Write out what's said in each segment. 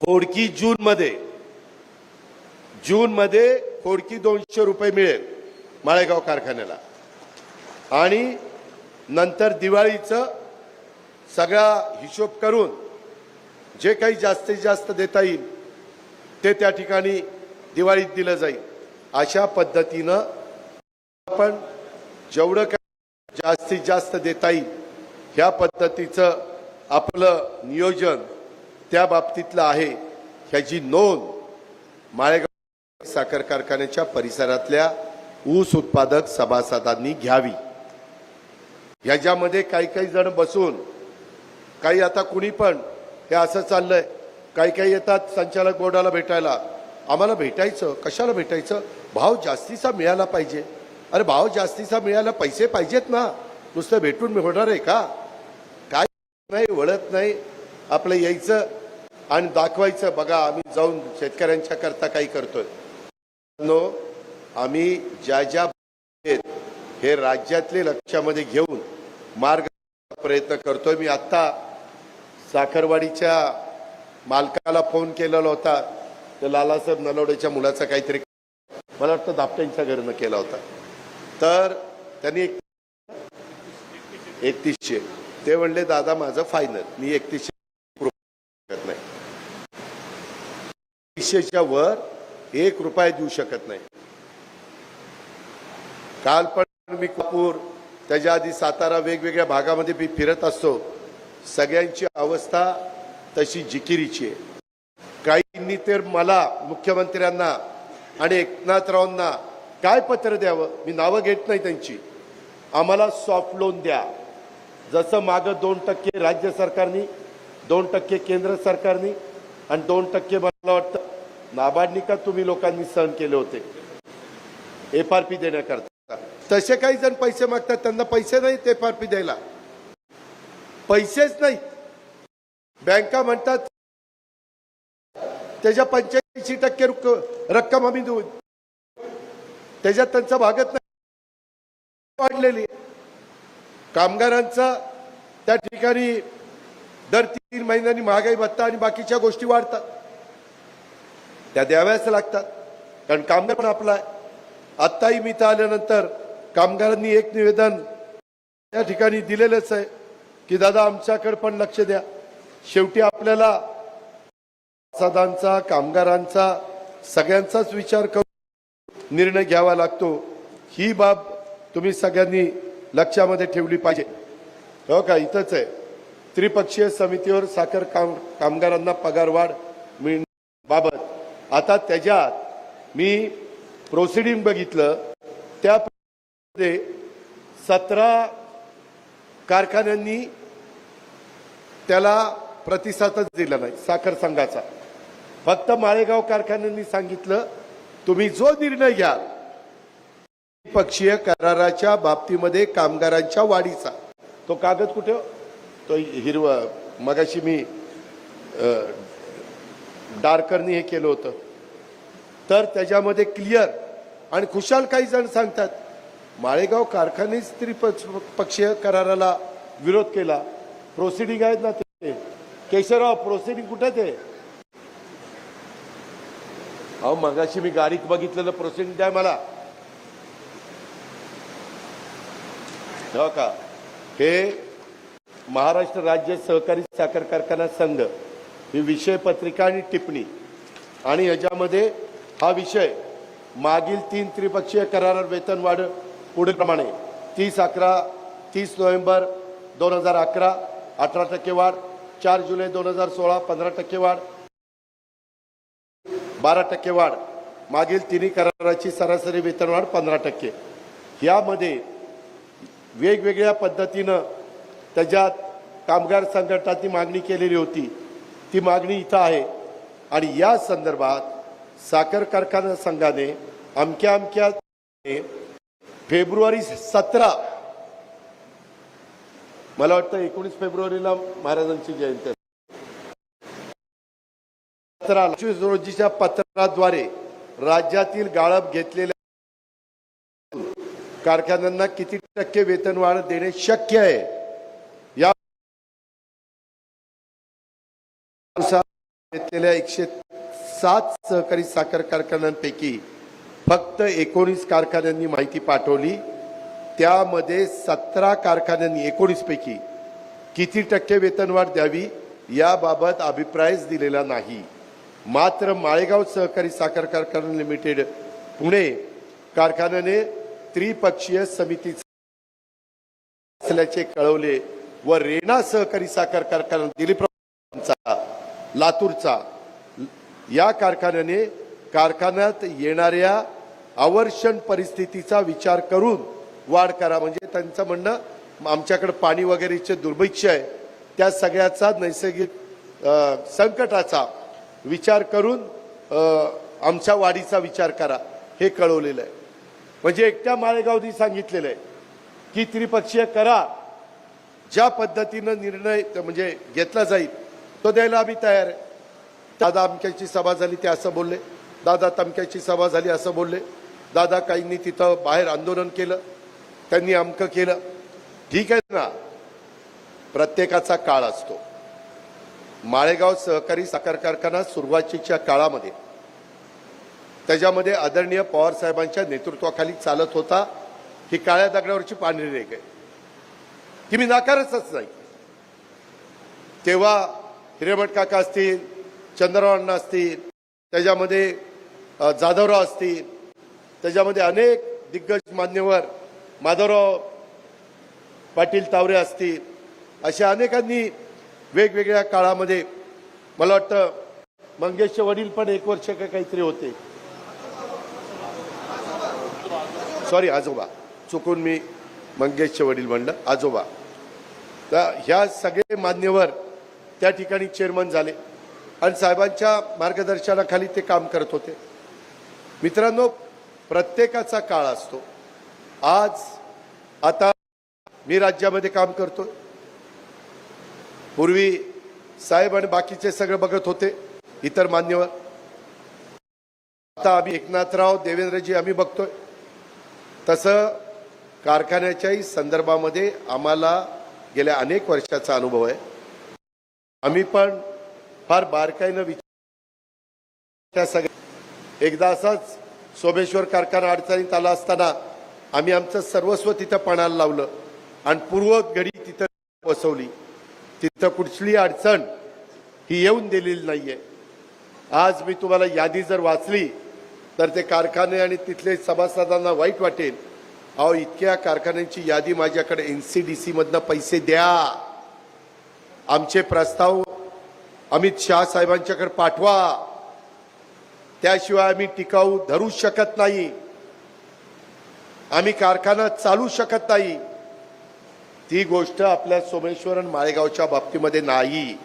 खोडकी जून मध्ये. जून मध्ये दोनशे रुपये मिळेल माळेगाव कारखान्याला. आणि नंतर दिवाळीचं सगळा हिशोब करून जे काही जास्तीत जास्त देता येईल ते त्या ठिकाणी दिवाळीत दिलं जाईल. अशा पद्धतीनं आपण जेवढं काही जास्तीत जास्त देता येईल ह्या पद्धतीचं आपलं नियोजन त्या बाबतीतलं आहे ह्याची नोंद माळेगाव साखर कारखान्याच्या परिसरातल्या ऊस उत्पादक सभासदांनी घ्यावी. ह्याच्यामध्ये काही काही जण बसून काही आता कुणी पण हे असं चाललंय काही काही येतात संचालक बोर्डाला भेटायला. आम्हाला भेटायचं कशाला भेटायचं? भाव जास्तीचा मिळाला पाहिजे. अरे भाव जास्तीचा मिळायला पैसे पाहिजेत ना. नुसतं भेटून मिळणार होणार आहे का? काय नाही वळत नाही. आपलं यायचं आणि दाखवायचं बघा आम्ही जाऊन शेतकऱ्यांच्या करता काही करतोय. नो आम्ही ज्या ज्या आहेत, हे राज्यातले लक्षामध्ये घेऊन मार्ग प्रयत्न करतोय. मी आत्ता साखरवाडीच्या मालकाला फोन केलेला होता. तर लालासाहेब नलवडेच्या मुलाचा काहीतरी मला वाटतं दापट्यांच्या घरनं केला होता. तर त्यांनी एक एकतीसशे. ते म्हणले दादा माझं फायनल मी एकतीसशे शकत नाही एकशेच्या वर एक रुपया देऊ शकत नाही. काल पण मी कापूर त्याच्या आधी सातारा वेगवेगळ्या भागामध्ये मी फिरत असतो. सगळ्यांची अवस्था तशी जिकिरीची आहे. काहींनी तर मला मुख्यमंत्र्यांना आणि एकनाथरावांना काय पत्र द्यावं? मी नावं घेत नाही त्यांची. आम्हाला सॉफ्ट लोन द्या. जसं मागं दोन टक्के राज्य सरकारनी दोन टक्के केंद्र सरकारनी आणि दोन टक्के मला वाटतं नाबार्डनिका तुम्ही लोकांनी सहन केले होते. एफ आर पी देण्याकरता. तसे काही जण पैसे मागतात त्यांना पैसे नाहीत एफ आर पी द्यायला. पैसेच नाहीत. बँका म्हणतात त्याच्या पंच्याऐंशी टक्के रक्कम आम्ही देऊ. त्याच्यात त्यांचा भागत नाही. वाढलेली. कामगारांचा त्या ठिकाणी दर तीन महिन्यांनी महागाई भत्ता आणि बाकीच्या गोष्टी वाढतात. त्या द्याव्याच लागतात. कारण कामगार पण आपला आहे. आत्ताही मी इथं आल्यानंतर कामगारांनी एक निवेदन त्या ठिकाणी दिलेलंच आहे की दादा आमच्याकडे पण लक्ष द्या. शेवटी आपल्याला सदांचा कामगारांचा सगळ्यांचाच विचार करून निर्णय घ्यावा लागतो. ही बाब तुम्ही सगळ्यांनी लक्षामध्ये ठेवली पाहिजे. हो का? इथंच आहे. त्रिपक्षीय समितीवर साखर काम कामगारांना पगारवाढ मिळण्याबाबत आता त्याच्यात मी प्रोसिडिंग बघितलं त्यामध्ये सतरा कारखान्यांनी त्याला प्रतिसादच दिला नाही साखर संघाचा. फक्त माळेगाव कारखान्यांनी सांगितलं तुम्ही जो निर्णय घ्याल पक्षीय कराराच्या बाबतीमध्ये कामगारांच्या वाढीचा. तो कागद कुठे हो? तो हिरवा मगाशी मी डार्करनी हे केलं होतं. तर त्याच्यामध्ये क्लिअर आणि खुशाल काही जण सांगतात माळेगाव कारखानेच त्रिपक्षीय कराराला विरोध केला. प्रोसिडिंग आहेत ना ते. केशवराव प्रोसिडिंग कुठे ते? अहो मगाशी मी गाडीत बघितलेलं प्रोसिडिंग द्या मला. हो का? हे महाराष्ट्र राज्य सहकारी साखर कारखाना संघ. ही विषय पत्रिका आणि टिप्पणी. आणि याच्यामध्ये हा विषय मागील तीन त्रिपक्षीय करारावर वेतन वाढ तीस अकरा तीस नोव्हेंबर दोन हजार अकरा अठरा टक्के वाढ चार जुलै दोन हजार सोळा पंधरा टक्के वाढ बारा टक्के वाढ. मागील तिन्ही कराराची सरासरी वेतनवाढ पंधरा टक्के. यामध्ये वेगवेगळ्या पद्धतीनं त्याच्यात कामगार संघटनाची मागणी केलेली होती. ती मागणी इथं आहे. आणि या संदर्भात साखर कारखाना संघाने अमक्या अमक्या फेब्रुवारी सतरा मला वाटतं एकोणीस फेब्रुवारीला महाराजांची जयंती. सतरा रोजीच्या पत्राद्वारे राज्यातील गाळप घेतलेल्या कारखान्यांना किती टक्के वेतनवाढ देणे शक्य आहे? या घेतलेल्या एकशे सात सहकारी साखर कारखान्यांपैकी फक्त एकोणीस कारखान्यांनी माहिती पाठवली. त्यामध्ये सतरा कारखान्यांनी एकोणीसपैकी किती टक्के वेतनवाढ द्यावी याबाबत अभिप्रायच दिलेला नाही. मात्र माळेगाव सहकारी साखर कारखाना लिमिटेड पुणे कारखान्याने त्रिपक्षीय समिती असल्याचे कळवले व रेणा सहकारी साखर कारखाना दिलीप लातूरचा या कारखान्याने कारखान्यात येणाऱ्या आवर्षण परिस्थितीचा विचार करून वाढ करा. म्हणजे त्यांचं म्हणणं आमच्याकडे पाणी वगैरेचे दुर्भिक्ष आहे. त्या सगळ्याचा नैसर्गिक संकटाचा विचार करून आमच्या वाढीचा विचार करा. हे कळवलेलं आहे. म्हणजे एकट्या माळेगावनी सांगितलेलं आहे की त्रिपक्षीय करा. ज्या पद्धतीनं निर्णय म्हणजे घेतला जाईल तो द्यायला आम्ही तयार आहे. दादा अमक्याची सभा झाली ते असं बोलले. दादा तमक्याची सभा झाली असं बोलले. दादा काहींनी तिथं बाहेर आंदोलन केलं. त्यांनी अमकं केलं. ठीक आहे ना? प्रत्येकाचा काळ असतो. माळेगाव सहकारी साखर कारखाना सुरुवातीच्या काळामध्ये त्याच्यामध्ये आदरणीय पवार साहेबांच्या नेतृत्वाखाली चालत होता. ही काळ्या दगडावरची पांढरी रेख आहे. ती मी नाकारतच नाही. तेव्हा हिरेमठ काका असतील चंद्रराव असतील त्याच्यामध्ये जाधवराव असतील त्याच्यामध्ये अनेक दिग्गज मान्यवर माधवराव पाटील तावरे असतील अशा अनेकांनी वेगवेगळ्या काळामध्ये मला वाटतं मंगेशचे वडील पण एक वर्ष का काहीतरी होते. सॉरी आजोबा. चुकून मी मंगेशचे वडील म्हणलं. आजोबा. तर ह्या सगळे मान्यवर त्या ठिकाणी चेअरमन झाले. आणि साहेबांच्या मार्गदर्शनाखाली ते काम करत होते. मित्रांनो प्रत्येकाचा काळ असतो. आज आता मी राज्यामध्ये काम करतो पूर्वी साहेब आणि बाकीचे सगळे बघत होते इतर मान्यवर. आता आम्ही एकनाथराव देवेंद्रजी आम्ही बघतोय. तसं कारखान्याच्याही संदर्भामध्ये आम्हाला गेल्या अनेक वर्षाचा अनुभव आहे. आम्ही पण फार बारकाईनं विचार त्या सगळ्या. एकदा असाच सोमेश्वर कारखाना अडचणीत आला असताना आम्ही आमचं सर्वस्व तिथं पणाला लावलं आणि पूर्व घडी तिथं बसवली. तिथं कुठली अडचण ही येऊन दिलेली नाहीये. आज मी तुम्हाला यादी जर वाचली तर ते कारखाने आणि तिथले सभासदांना वाईट वाटेल. अहो इतक्या कारखान्यांची यादी माझ्याकडे एन सी डी सीमधनं पैसे द्या. आमचे प्रस्ताव अमित शहा साहेबांच्याकडे पाठवा. त्याशिवाय आम्ही टिकाऊ धरू शकत नाही. आम्ही कारखाना चालू शकत नाही. ती गोष्ट आपल्या सोमेश्वरन माळेगावच्या बाबतीमध्ये नाही.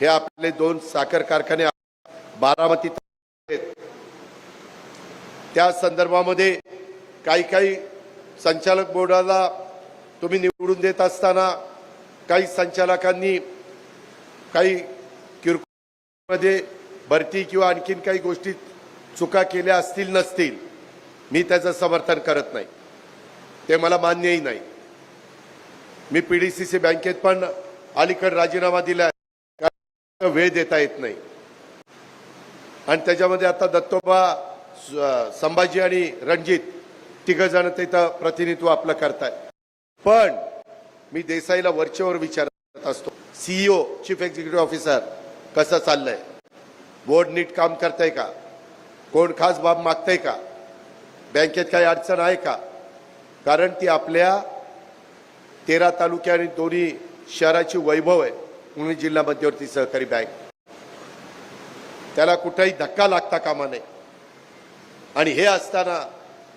हे आपले दोन साखर कारखाने बारामतीत आहेत. त्या संदर्भामध्ये काही काही संचालक बोर्डाला तुम्ही निवडून देत असताना काही संचालकांनी काही किरकोळमध्ये भरती किंवा आणखीन काही गोष्टी चुका केल्या असतील नसतील मी त्याचं समर्थन करत नाही. ते मला मान्यही नाही. मी पीडीसीसी बँकेत पण अलीकडे राजीनामा दिला आहे वेळ देता येत नाही. आणि त्याच्यामध्ये आता दत्तोबा संभाजी आणि रणजित तिघ जण तिथं प्रतिनिधित्व आपलं करताय पण मी देसाईला वरचेवर विचार सीईओ चीफ एक्झिक्युटिव्ह ऑफिसर कसं चाललंय? बोर्ड नीट काम करतंय का? कोण खास बाब मागतंय का? बँकेत काही अडचण आहे का? कारण ती आपल्या तेरा तालुक्या आणि दोन्ही शहराची वैभव आहे. पुणे जिल्हा मध्यवर्ती सहकारी बँक. त्याला कुठेही धक्का लागता कामा नये. आणि हे असताना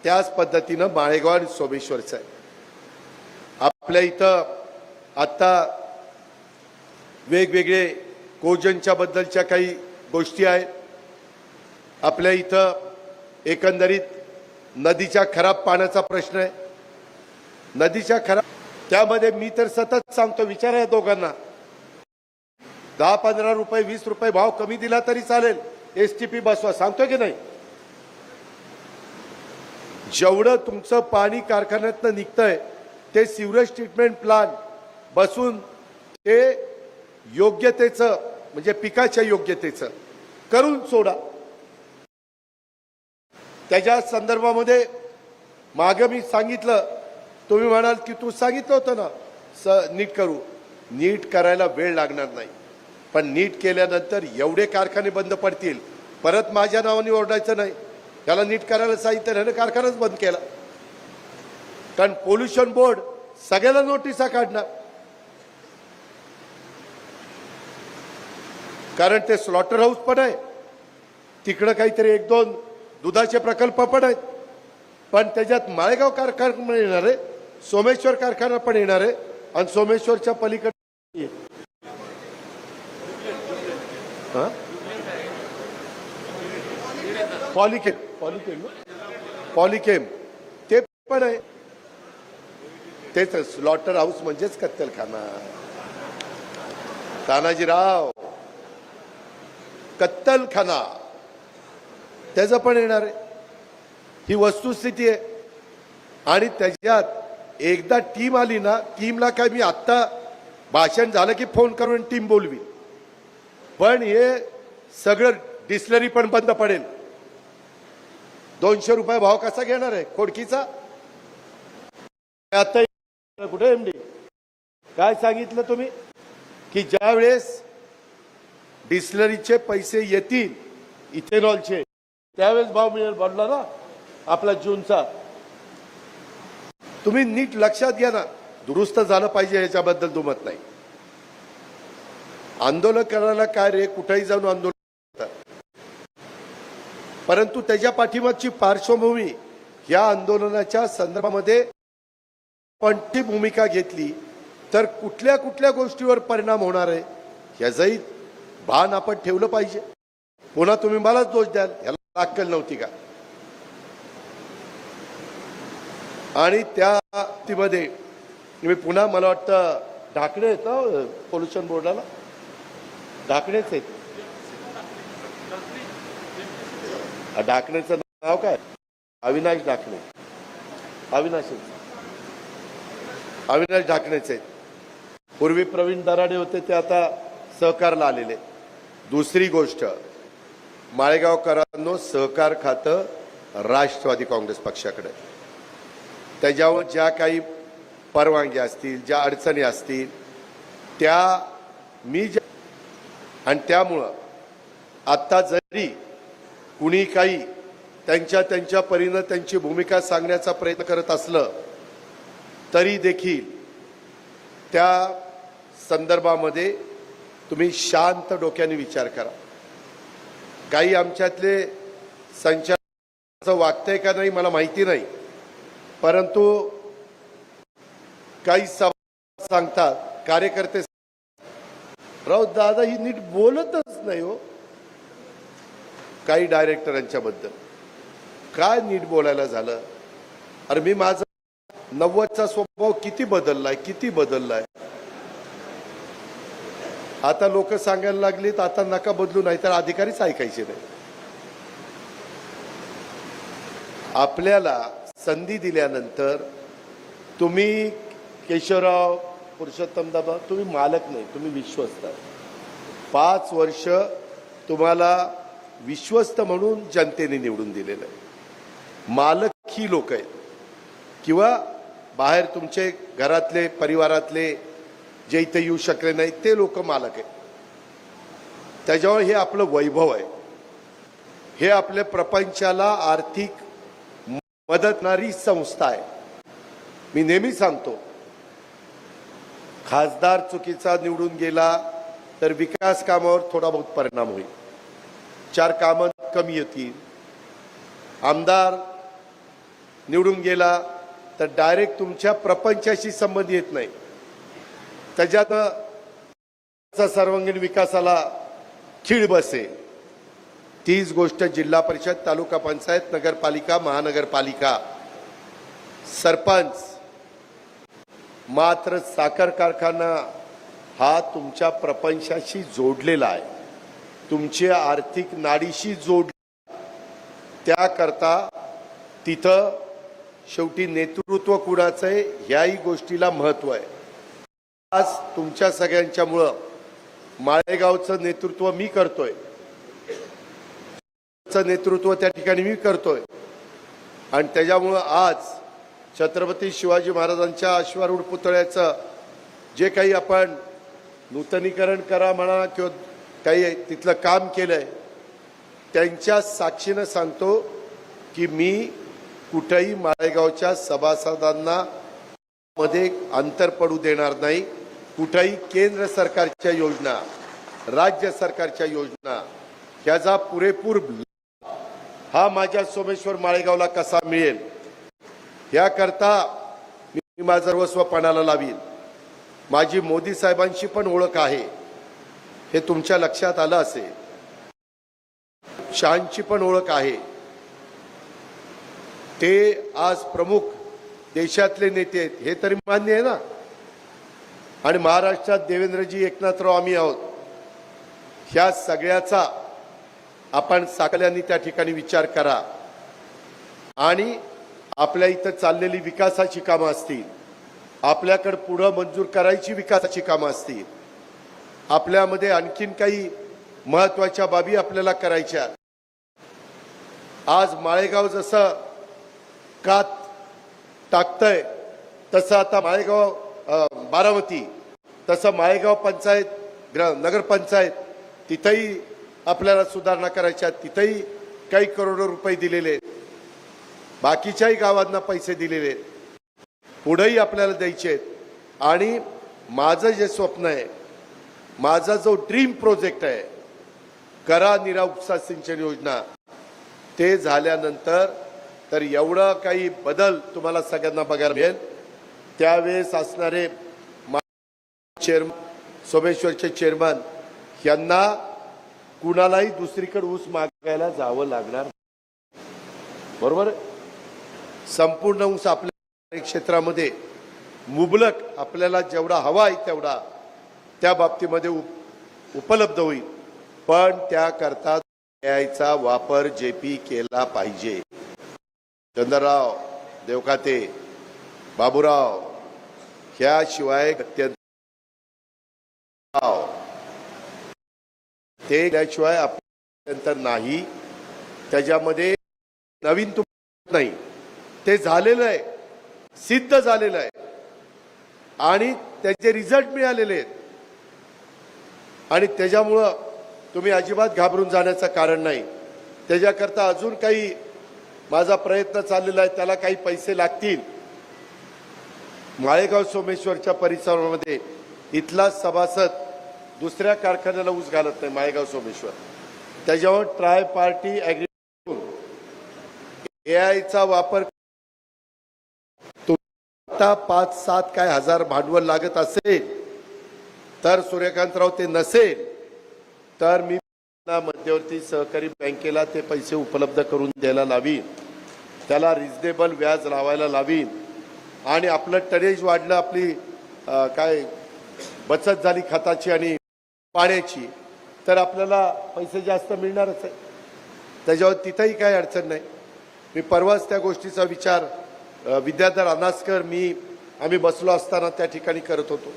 त्याच पद्धतीनं माळेगाव आणि सोमेश्वरचं आहे. आपल्या इथं आता वेगवेगळे कोजनच्या बद्दलच्या काही गोष्टी आहेत. आपल्या इथं एकंदरीत नदीच्या खराब पाण्याचा प्रश्न आहे. नदीच्या खराब त्यामध्ये मी तर सतत सांगतो विचार आहे दोघांना. दहा पंधरा रुपये वीस रुपये भाव कमी दिला तरी चालेल. एस टी पी बसवा सांगतोय की नाही? जेवढं तुमचं पाणी कारखान्यातनं निघतंय ते सिवरेज ट्रीटमेंट प्लांट बसून ते योग्यतेचं म्हणजे पिकाच्या योग्यतेचं करून सोडा. त्याच्या संदर्भामध्ये मागं मी सांगितलं. तुम्ही म्हणाल की तू सांगितलं होतं ना स नीट करू. नीट करायला वेळ लागणार नाही. पण नीट केल्यानंतर एवढे कारखाने बंद पडतील. परत माझ्या नावाने ओरडायचं नाही. त्याला नीट करायला सांगितलं ह्यानं कारखानाच बंद केला. कारण पोल्युशन बोर्ड सगळ्याला नोटिसा काढणार. कारण ते स्लॉटर हाऊस पण आहे. तिकडं काहीतरी एक दोन दुधाचे प्रकल्प पण आहेत. पण त्याच्यात माळेगाव कारखाना पण येणार आहे सोमेश्वर कारखाना पण येणार आहे आणि सोमेश्वरच्या पलीकडे हा? पॉलिकेम. Polychem Polychem. ते पण आहे. तेच स्लॉटर हाऊस म्हणजेच कत्तलखाना. तानाजीराव. कत्तलखाना. त्याचं पण येणार आहे. ही वस्तुस्थिती आहे. आणि त्याच्यात एकदा टीम आली ना टीमला काय मी आत्ता भाषण झालं की फोन करून टीम बोलवी. पण हे सगळं डिस्लरी पण बंद पडेल. दोनशे रुपये भाव कसा घेणार आहे? खोडकीचा? आता कुठे एमडी काय सांगितलं तुम्ही? की ज्या वेळेस डिस्लरीचे पैसे येतील. इथेनॉलचे. त्यावेळेस भाव मिळेल बनला ना आपला जूनचा. तुम्ही नीट लक्षात घ्या ना दुरुस्त झालं पाहिजे याच्याबद्दल दुमत नाही. आंदोलन करायला काय रे कुठेही जाऊन आंदोलन परंतु त्याच्या पाठीमागची पार्श्वभूमी या आंदोलनाच्या संदर्भामध्ये पण ती भूमिका घेतली तर कुठल्या कुठल्या गोष्टीवर परिणाम होणार आहे याचाही भान आपण ठेवलं पाहिजे. पुन्हा तुम्ही मलाच दोष द्याल याला अक्कल नव्हती का? आणि त्या बाबतीमध्ये मी पुन्हा मला वाटतं ढाकणे आहेत ना पोल्युशन बोर्डाला ढाकणेच आहेत. ढाकणेचं नाव काय? अविनाश ढाकणे. अविनाश अविनाश ढाकणेच आहेत. पूर्वी प्रवीण दराडे होते ते आता सहकारला आलेले दुसरी गोष्ट माळेगावकरांनो सहकार खातं राष्ट्रवादी काँग्रेस पक्षाकडे. त्याच्यावर ज्या काही परवानग्या असतील ज्या अडचणी असतील त्या मी ज्या आणि त्यामुळं आत्ता जरी कुणी काही त्यांच्या त्यांच्या परीनं त्यांची भूमिका सांगण्याचा प्रयत्न करत असलं तरी देखील त्या संदर्भामध्ये तुम्ही शांत डोक्याने विचार करा. काही आमच्यातले संचालकांचं वागतंय का नाही मला माहिती नाही. परंतु काही सभा सांगतात कार्यकर्ते राव दादा ही नीट बोलतच नाही हो. काही डायरेक्टरांच्या बद्दल. काय नीट बोलायला झालं? अरे मी माझा नव्वदचा स्वभाव किती बदललाय किती बदललाय? आता लोक सांगायला लागलीत आता नका बदलू नाही तर अधिकारीच ऐकायचे नाही. आपल्याला संधी दिल्यानंतर तुम्ही केशवराव पुरुषोत्तम दादा तुम्ही मालक नाही तुम्ही विश्वस्त. पाच वर्ष तुम्हाला विश्वस्त म्हणून जनतेने निवडून दिलेलं आहे. मालक ही लोक आहेत. किंवा बाहेर तुमचे घरातले परिवारातले जे इथे येऊ शकले नाही ते लोक मालक आहेत. त्याच्यामुळे हे आपलं वैभव आहे. हे आपल्या प्रपंचाला आर्थिक मदतणारी संस्था आहे. मी नेहमी सांगतो खासदार चुकीचा निवडून गेला तर विकास कामावर थोडा बहुत परिणाम होईल. चार कामं कमी येतील. आमदार निवडून गेला तर डायरेक्ट तुमच्या प्रपंचाशी संबंध येत नाही. त्याच्यात सर्वांगीण विकासाला खीळ बसे. तीच गोष्ट जिल्हा परिषद तालुका पंचायत नगरपालिका महानगरपालिका. सरपंच मात्र साखर कारखाना हा तुमच्या प्रपंचाशी जोडलेला आहे. तुमच्या आर्थिक नाडीशी जोड त्याकरता तिथं शेवटी नेतृत्व कुणाचं आहे? ह्याही गोष्टीला महत्त्व आहे. आज तुमच्या सगळ्यांच्यामुळं माळेगावचं नेतृत्व मी करतोय. नेतृत्व त्या ठिकाणी मी करतोय. आणि त्याच्यामुळं आज छत्रपती शिवाजी महाराजांच्या अश्वारूढ पुतळ्याचं जे काही आपण नूतनीकरण करा म्हणा किंवा काही तिथलं काम केलंय त्यांच्या साक्षीनं सांगतो की मी कुठेही माळेगावच्या सभासदांना मध्ये अंतर पडू देणार नाही. कुठेही केंद्र सरकारच्या योजना राज्य सरकारच्या योजना ह्याचा पुरेपूर हा माझ्या सोमेश्वर माळेगावला कसा मिळेल? याकरता मी माझं सर्वस्व पणाला लावीन. माझी मोदी साहेबांची पण ओळख आहे. हे तुमच्या लक्षात आलं असेल. शहांची पण ओळख आहे. ते आज प्रमुख देशातले नेते आहेत. हे तरी मान्य आहे ना? आणि महाराष्ट्रात देवेंद्रजी एकनाथराव आम्ही आहोत. ह्या सगळ्याचा आपण साकल्यांनी त्या ठिकाणी विचार करा. आणि आपल्या इथं चाललेली विकासाची कामं असतील. आपल्याकडं पुढं मंजूर करायची विकासाची कामं असतील. आपल्यामध्ये आणखीन काही महत्त्वाच्या बाबी आपल्याला करायच्या आज माळेगाव जसं कात टाकतंय तसं आता माळेगाव बारामती तसं माळेगाव पंचायत ग्र नगरपंचायत तिथंही आपल्याला सुधारणा करायच्या तिथंही काही करोडो रुपये दिलेले आहेत. बाकीच्याही गावांना पैसे दिलेले आहेत. पुढेही आपल्याला द्यायचे आहेत. आणि माझं जे स्वप्न आहे माझा जो ड्रीम प्रोजेक्ट आहे करा निरा उपसा सिंचन योजना ते झाल्यानंतर तर एवढं काही बदल तुम्हाला सगळ्यांना बघायला मिळेल. त्यावेळेस असणारे चेअरमन सोमेश्वरचे चेअरमन यांना कुणालाही दुसरीकडे ऊस मागायला जावं लागणार बरोबर? संपूर्ण ऊस आपल्या क्षेत्रामध्ये मुबलक आपल्याला जेवढा हवा आहे तेवढा त्या बाबतीमध्ये उप उपलब्ध होईल. पण त्याकरता यायचा वापर जे पी केला पाहिजे. चंद्रराव देवकाते बाबूराव ह्याशिवाय अत्यंत ते त्याशिवाय आपल्यानंतर नाही. त्याच्यामध्ये नवीन तुम नाही. ते झालेलं आहे. सिद्ध झालेलं आहे. आणि त्याचे रिझल्ट मिळालेले आहेत. आणि त्याच्यामुळं तुम्ही अजिबात घाबरून जाण्याचं कारण नाही. त्याच्याकरता अजून काही माझा प्रयत्न चाललेला आहे. त्याला काही पैसे लागतील. माळेगाव सोमेश्वरच्या परिसरामध्ये इथला सभासद दुसऱ्या कारखान्याला ऊस घालत नाही मायगाव सोमेश्वर. त्याच्यावर ट्राय पार्टी ऍग्री एआयचा वापर आता पाच सात काय हजार भांडवल लागत असेल तर सूर्यकांतराव ते नसेल तर मी मध्यवर्ती सहकारी बँकेला ते पैसे उपलब्ध करून द्यायला लावीन. त्याला रिजनेबल व्याज लावायला लावीन. आणि आपलं टरेज वाढलं आपली काय बचत झाली खताची आणि पाण्याची तर आपल्याला पैसे जास्त मिळणारच आहे. त्याच्यावर तिथंही काही अडचण नाही. मी परवाच त्या गोष्टीचा विचार विद्याधर अनासकर मी आम्ही बसलो असताना त्या ठिकाणी करत होतो.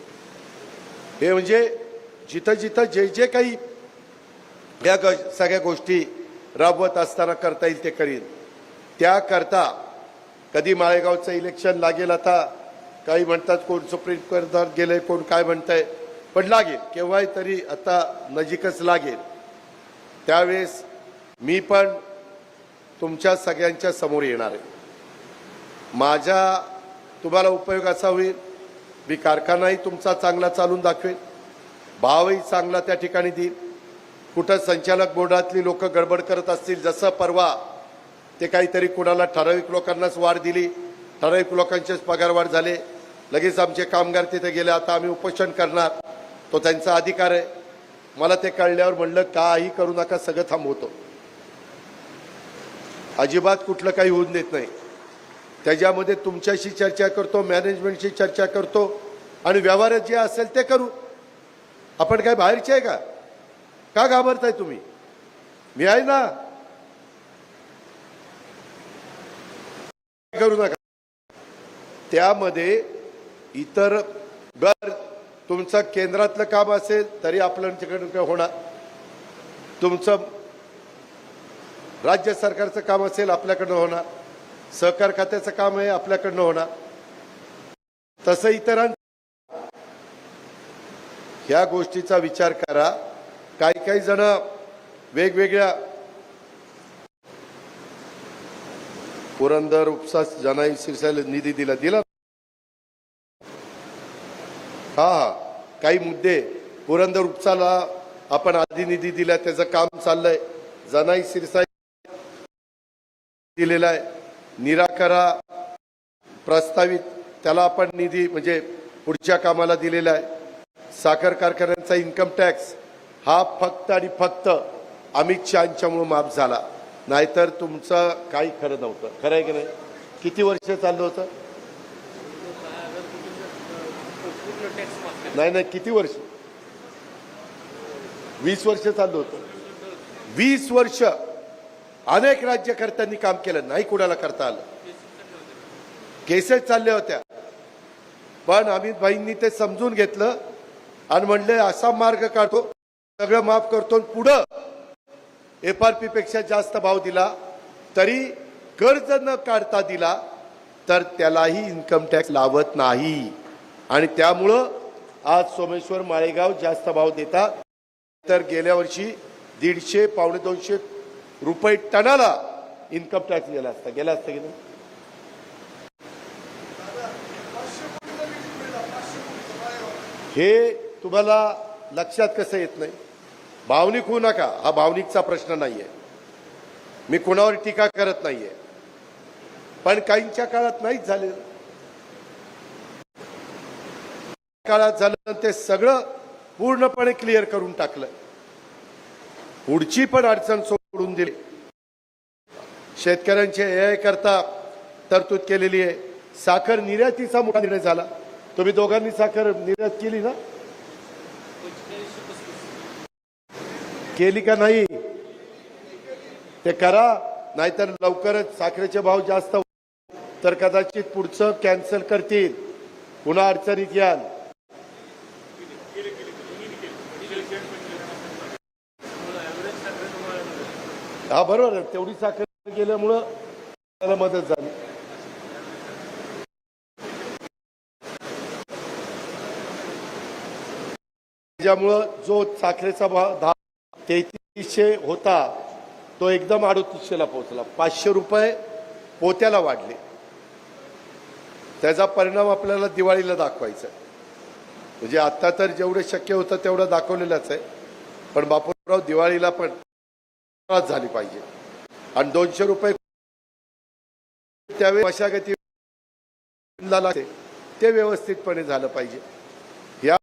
हे म्हणजे जिथं जिथं जे जे काही या ग सगळ्या गोष्टी राबवत असताना करता येईल ते करीन. त्याकरता कधी माळेगावचं इलेक्शन लागेल आता काही म्हणतात कोण सुप्रीम कोर्टात गेले कोण काय म्हणतंय पण लागेल केव्हाही तरी आता नजीकच लागेल. त्यावेळेस मी पण तुमच्या सगळ्यांच्या समोर येणार आहे. माझ्या तुम्हाला उपयोग असा होईल मी कारखानाही तुमचा चांगला चालून दाखवेल भावही चांगला त्या ठिकाणी देईल. कुठं संचालक बोर्डातली लोक गडबड करत असतील जसं परवा ते काहीतरी कुणाला ठराविक लोकांनाच वाढ दिली ठराविक लोकांचेच पगारवाढ झाले लगेच आमचे कामगार तिथे गेले आता आम्ही उपोषण करणार. तो त्यांचा अधिकार आहे. मला ते कळल्यावर म्हणलं काही करू नका सगळं थांबवतो. अजिबात कुठलं काही होऊन देत नाही. त्याच्यामध्ये तुमच्याशी चर्चा करतो मॅनेजमेंटशी चर्चा करतो आणि व्यवहारात जे असेल ते करू. आपण काय बाहेरचे आहे का? का घाबरताय तुम्ही? मी आहे ना. करू नका. त्यामध्ये इतर गर तुमचं केंद्रातलं काम असेल तरी आपल्याकडून काय होणार? तुमचं राज्य सरकारचं काम असेल आपल्याकडनं होणार. सहकार खात्याचं काम आहे आपल्याकडनं होणार. तसं इतरां ह्या गोष्टीचा विचार करा. काही काही जण वेगवेगळ्या पुरंदर उपसा जनाई शिरसाला निधी दिला दिला हा हा काही मुद्दे पुरंदर उपसाला आपण आधी निधी दिला त्याचं काम चाललंय जनाई सिरसाई दिलेला आहे निराकरा प्रस्तावित त्याला आपण निधी म्हणजे पुढच्या कामाला दिलेला आहे साखर कारखान्यांचा इन्कम टॅक्स हा फक्त आणि फक्त अमित शहाच्यामुळे माफ झाला नाहीतर तुमचं काही खरं नव्हतं खरं आहे की नाही किती वर्ष चाललं होतं नाही नाही किती वर्ष? वीस वर्ष चाललं होतं. वीस वर्ष अनेक राज्यकर्त्यांनी काम केलं नाही कुणाला करता आलं. केसेस चालल्या होत्या. पण अमित भाईंनी ते समजून घेतलं आणि म्हणले असा मार्ग काढतो सगळं माफ करतो आणि पुढं एफ आर पी पेक्षा जास्त भाव दिला तरी कर्ज न काढता दिला तर त्यालाही इन्कम टॅक्स लावत नाही. आणि त्यामुळं आज सोमेश्वर माळेगाव जास्त भाव देतात तर गेल्या वर्षी दीडशे पावणे दोनशे रुपये टनाला इन्कम टॅक्स गेला असता. गेला असता की नाही? हे तुम्हाला लक्षात कसं येत नाही? भावनिक होऊ नका. हा भावनिकचा प्रश्न नाहीये. मी कुणावर टीका करत नाहीये. पण काहींच्या काळात नाहीच झालेलं. काळात झालं ते सगळं पूर्णपणे क्लिअर करून टाकलं. पुढची पण अडचण सोडून दिली. शेतकऱ्यांचे एआय करता तरतूद केलेली आहे. साखर निर्यातीचा मोठा निर्णय झाला. तुम्ही दोघांनी साखर निर्यात केली ना? केली का नाही? ते करा नाहीतर लवकरच साखरेचे भाव जास्त तर कदाचित पुढचं कॅन्सल करतील. पुन्हा अडचणीत याल. हा बरोबर आहे. तेवढी साखर गेल्यामुळं त्याला मदत झाली. त्याच्यामुळं जो साखरेचा भाव दहा तेहतीसशे होता तो एकदम अडोतीसशेला पोहोचला. पाचशे रुपये पोत्याला वाढले. त्याचा परिणाम आपल्याला दिवाळीला दाखवायचा म्हणजे आता तर जेवढं शक्य होतं तेवढं दाखवलेलंच आहे. पण बापूराव दिवाळीला पण त्रास झाली पाहिजे. आणि दोनशे रुपये त्यावेळी मशागती ते व्यवस्थितपणे झालं पाहिजे.